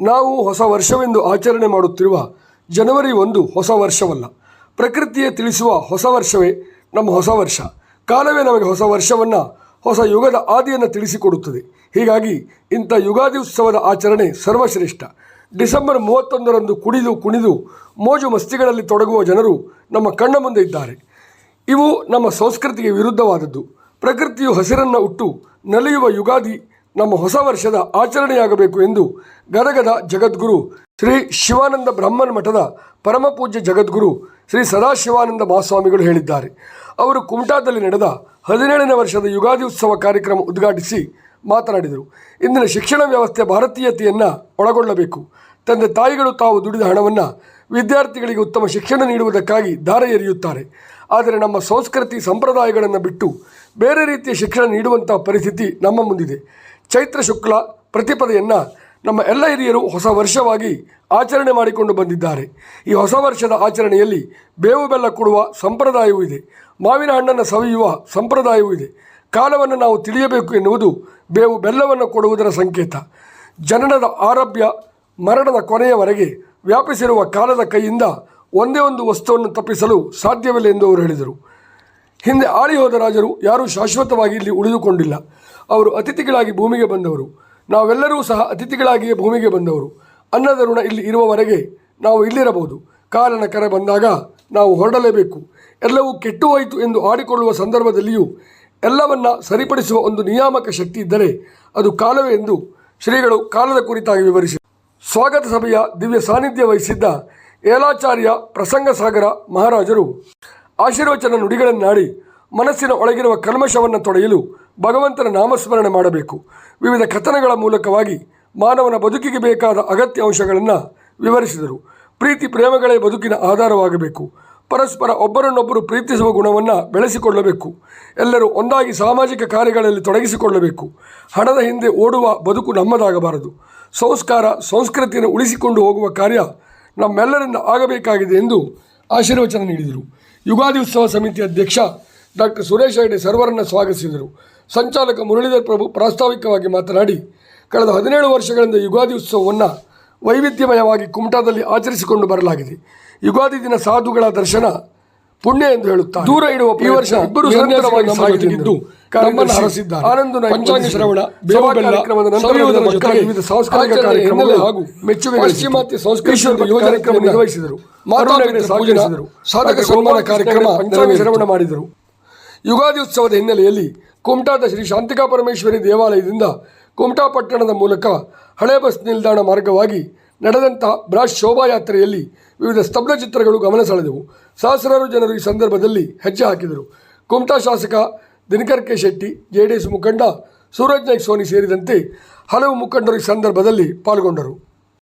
ನಾವು ಹೊಸ ವರ್ಷವೆಂದು ಆಚರಣೆ ಮಾಡುತ್ತಿರುವ ಜನವರಿ ಒಂದು ಹೊಸ ವರ್ಷವಲ್ಲ. ಪ್ರಕೃತಿಯೇ ತಿಳಿಸುವ ಹೊಸ ವರ್ಷವೇ ನಮ್ಮ ಹೊಸ ವರ್ಷ. ಕಾಲವೇ ನಮಗೆ ಹೊಸ ವರ್ಷವನ್ನು ಹೊಸ ಯುಗದ ಆದಿಯನ್ನು ತಿಳಿಸಿಕೊಡುತ್ತದೆ. ಹೀಗಾಗಿ ಇಂಥ ಯುಗಾದಿ ಉತ್ಸವದ ಆಚರಣೆ ಸರ್ವಶ್ರೇಷ್ಠ. ಡಿಸೆಂಬರ್ ಮೂವತ್ತೊಂದರಂದು ಕುಡಿದು ಕುಣಿದು ಮೋಜು ಮಸ್ತಿಗಳಲ್ಲಿ ತೊಡಗುವ ಜನರು ನಮ್ಮ ಕಣ್ಣ ಮುಂದೆ ಇದ್ದಾರೆ. ಇವು ನಮ್ಮ ಸಂಸ್ಕೃತಿಗೆ ವಿರುದ್ಧವಾದದ್ದು. ಪ್ರಕೃತಿಯು ಹಸಿರನ್ನು ಉಟ್ಟು ನಲಿಯುವ ಯುಗಾದಿ ನಮ್ಮ ಹೊಸ ವರ್ಷದ ಆಚರಣೆಯಾಗಬೇಕು ಎಂದು ಗದಗದ ಜಗದ್ಗುರು ಶ್ರೀ ಶಿವಾನಂದ ಬ್ರಹ್ಮನ್ ಮಠದ ಪರಮಪೂಜ್ಯ ಜಗದ್ಗುರು ಶ್ರೀ ಸದಾಶಿವಾನಂದ ಮಹಾಸ್ವಾಮಿಗಳು ಹೇಳಿದ್ದಾರೆ. ಅವರು ಕುಮಟಾದಲ್ಲಿ ನಡೆದ ಹದಿನೇಳನೇ ವರ್ಷದ ಯುಗಾದಿ ಉತ್ಸವ ಕಾರ್ಯಕ್ರಮ ಉದ್ಘಾಟಿಸಿ ಮಾತನಾಡಿದರು. ಇಂದಿನ ಶಿಕ್ಷಣ ವ್ಯವಸ್ಥೆ ಭಾರತೀಯತೆಯನ್ನು ಒಳಗೊಳ್ಳಬೇಕು. ತಂದೆ ತಾಯಿಗಳು ತಾವು ದುಡಿದ ಹಣವನ್ನು ವಿದ್ಯಾರ್ಥಿಗಳಿಗೆ ಉತ್ತಮ ಶಿಕ್ಷಣ ನೀಡುವುದಕ್ಕಾಗಿ ದಾರ ಎರೆಯುತ್ತಾರೆ. ಆದರೆ ನಮ್ಮ ಸಂಸ್ಕೃತಿ ಸಂಪ್ರದಾಯಗಳನ್ನು ಬಿಟ್ಟು ಬೇರೆ ರೀತಿಯ ಶಿಕ್ಷಣ ನೀಡುವಂಥ ಪರಿಸ್ಥಿತಿ ನಮ್ಮ ಮುಂದಿದೆ. ಚೈತ್ರ ಶುಕ್ಲ ಪ್ರತಿಪದೆಯನ್ನು ನಮ್ಮ ಎಲ್ಲ ಹಿರಿಯರು ಹೊಸ ವರ್ಷವಾಗಿ ಆಚರಣೆ ಮಾಡಿಕೊಂಡು ಬಂದಿದ್ದಾರೆ. ಈ ಹೊಸ ವರ್ಷದ ಆಚರಣೆಯಲ್ಲಿ ಬೇವು ಬೆಲ್ಲ ಕೊಡುವ ಸಂಪ್ರದಾಯವೂ ಇದೆ. ಮಾವಿನ ಹಣ್ಣನ್ನು ಸವಿಯುವ ಸಂಪ್ರದಾಯವೂ ಇದೆ. ಕಾಲವನ್ನು ನಾವು ತಿಳಿಯಬೇಕು ಎನ್ನುವುದು ಬೇವು ಬೆಲ್ಲವನ್ನು ಕೊಡುವುದರ ಸಂಕೇತ. ಜನನದ ಆರಭ್ಯ ಮರಣದ ಕೊನೆಯವರೆಗೆ ವ್ಯಾಪಿಸಿರುವ ಕಾಲದ ಕೈಯಿಂದ ಒಂದೇ ಒಂದು ವಸ್ತುವನ್ನು ತಪ್ಪಿಸಲು ಸಾಧ್ಯವಿಲ್ಲ ಎಂದು ಅವರು ಹೇಳಿದರು. ಹಿಂದೆ ಆಳಿ ಹೋದ ರಾಜರು ಯಾರೂ ಶಾಶ್ವತವಾಗಿ ಇಲ್ಲಿ ಉಳಿದುಕೊಂಡಿಲ್ಲ. ಅವರು ಅತಿಥಿಗಳಾಗಿ ಭೂಮಿಗೆ ಬಂದವರು. ನಾವೆಲ್ಲರೂ ಸಹ ಅತಿಥಿಗಳಾಗಿಯೇ ಭೂಮಿಗೆ ಬಂದವರು. ಅನ್ನದ ಋಣ ಇಲ್ಲಿ ಇರುವವರೆಗೆ ನಾವು ಇಲ್ಲಿರಬಹುದು. ಕಾಲನ ಕರೆ ಬಂದಾಗ ನಾವು ಹೊರಡಲೇಬೇಕು. ಎಲ್ಲವೂ ಕೆಟ್ಟು ಹೋಯಿತು ಎಂದು ಆಡಿಕೊಳ್ಳುವ ಸಂದರ್ಭದಲ್ಲಿಯೂ ಎಲ್ಲವನ್ನ ಸರಿಪಡಿಸುವ ಒಂದು ನಿಯಾಮಕ ಶಕ್ತಿ ಇದ್ದರೆ ಅದು ಕಾಲವೇ ಎಂದು ಶ್ರೀಗಳು ಕಾಲದ ಕುರಿತಾಗಿ ವಿವರಿಸಿದರು. ಸ್ವಾಗತ ಸಭೆಯ ದಿವ್ಯ ಸಾನ್ನಿಧ್ಯ ವಹಿಸಿದ್ದ ಏಲಾಚಾರ್ಯ ಪ್ರಸಂಗ ಸಾಗರ ಮಹಾರಾಜರು. ಆಶೀರ್ವಚನ ನುಡಿಗಳನ್ನಾಡಿ ಮನಸ್ಸಿನ ಒಳಗಿರುವ ಕಲ್ಮಶವನ್ನು ತೊಡೆಯಲು ಭಗವಂತನ ನಾಮಸ್ಮರಣೆ ಮಾಡಬೇಕು. ವಿವಿಧ ಕಥನಗಳ ಮೂಲಕವಾಗಿ ಮಾನವನ ಬದುಕಿಗೆ ಬೇಕಾದ ಅಗತ್ಯ ಅಂಶಗಳನ್ನು ವಿವರಿಸಿದರು. ಪ್ರೀತಿ ಪ್ರೇಮಗಳೇ ಬದುಕಿನ ಆಧಾರವಾಗಬೇಕು. ಪರಸ್ಪರ ಒಬ್ಬರನ್ನೊಬ್ಬರು ಪ್ರೀತಿಸುವ ಗುಣವನ್ನು ಬೆಳೆಸಿಕೊಳ್ಳಬೇಕು. ಎಲ್ಲರೂ ಒಂದಾಗಿ ಸಾಮಾಜಿಕ ಕಾರ್ಯಗಳಲ್ಲಿ ತೊಡಗಿಸಿಕೊಳ್ಳಬೇಕು. ಹಣದ ಹಿಂದೆ ಓಡುವ ಬದುಕು ನಮ್ಮದಾಗಬಾರದು. ಸಂಸ್ಕಾರ, ಸಂಸ್ಕೃತಿಯನ್ನು ಉಳಿಸಿಕೊಂಡು ಹೋಗುವ ಕಾರ್ಯ ನಮ್ಮೆಲ್ಲರಿಂದ ಆಗಬೇಕಾಗಿದೆ ಎಂದು ಆಶೀರ್ವಚನ ನೀಡಿದರು. ಯುಗಾದಿ ಉತ್ಸವ ಸಮಿತಿ ಅಧ್ಯಕ್ಷ ಡಾಕ್ಟರ್ ಸುರೇಶ್ ಹೆಗಡೆ ಸರ್ವರನ್ನು ಸ್ವಾಗತಿಸಿದರು. ಸಂಚಾಲಕ ಮುರಳೀಧರ್ ಪ್ರಭು ಪ್ರಾಸ್ತಾವಿಕವಾಗಿ ಮಾತನಾಡಿ, ಕಳೆದ ಹದಿನೇಳು ವರ್ಷಗಳಿಂದ ಯುಗಾದಿ ಉತ್ಸವವನ್ನು ವೈವಿಧ್ಯಮಯವಾಗಿ ಕುಮಟಾದಲ್ಲಿ ಆಚರಿಸಿಕೊಂಡು ಬರಲಾಗಿದೆ. ಯುಗಾದಿ ದಿನ ಸಾಧುಗಳ ದರ್ಶನ ಪುಣ್ಯ ಎಂದು ಹೇಳುತ್ತಾರೆ ದೂರ ಇಡುವ ಈ ವರ್ಷ ಇಬ್ಬರು ಹರಸಿದ್ದಾರೆ ಆನಂದ ಪಂಚಾಂಗ ಶ್ರವಣ ವಿವಿಧ ಸಾಂಸ್ಕೃತಿಕ ಕಾರ್ಯಕ್ರಮಗಳು ಹಾಗೂ ಮೆಚ್ಚುಗೆ ಪಾಶ್ಚಿಮಾತ್ಯ ಸಂಸ್ಕೃತಿ ಕಾರ್ಯಕ್ರಮ ನಿರ್ವಹಿಸಿದರು. ಮಾತಾಡಿದ ಸಾಗುಜನಿಸಿದರು ಸಾಧಕ ಸನ್ಮಾನ ಕಾರ್ಯಕ್ರಮ ಪಂಚಾಂಗ ಶ್ರವಣ ಮಾಡಿದರು. ಯುಗಾದಿ ಉತ್ಸವದ ಹಿನ್ನೆಲೆಯಲ್ಲಿ ಕುಮಟಾದ ಶ್ರೀ ಶಾಂತಿಕಾ ಪರಮೇಶ್ವರಿ ದೇವಾಲಯದಿಂದ ಕುಮಟಾ ಪಟ್ಟಣದ ಮೂಲಕ ಹಳೆ ಬಸ್ ನಿಲ್ದಾಣ ಮಾರ್ಗವಾಗಿ ನಡೆದಂಥ ಬ್ರಾಶ್ ಶೋಭಾಯಾತ್ರೆಯಲ್ಲಿ ವಿವಿಧ ಸ್ತಬ್ಧ ಚಿತ್ರಗಳು ಗಮನ ಸೆಳೆದವು. ಸಹಸ್ರಾರು ಜನರು ಈ ಸಂದರ್ಭದಲ್ಲಿ ಹೆಜ್ಜೆ ಹಾಕಿದರು. ಕುಮಟಾ ಶಾಸಕ Dinakar K Shetty J D S ಮುಖಂಡ ಸೂರಜ್ ನಾಯ್ಕ್ ಸೋನಿ ಸೇರಿದಂತೆ ಹಲವು ಮುಖಂಡರು ಈ ಸಂದರ್ಭದಲ್ಲಿ ಪಾಲ್ಗೊಂಡರು.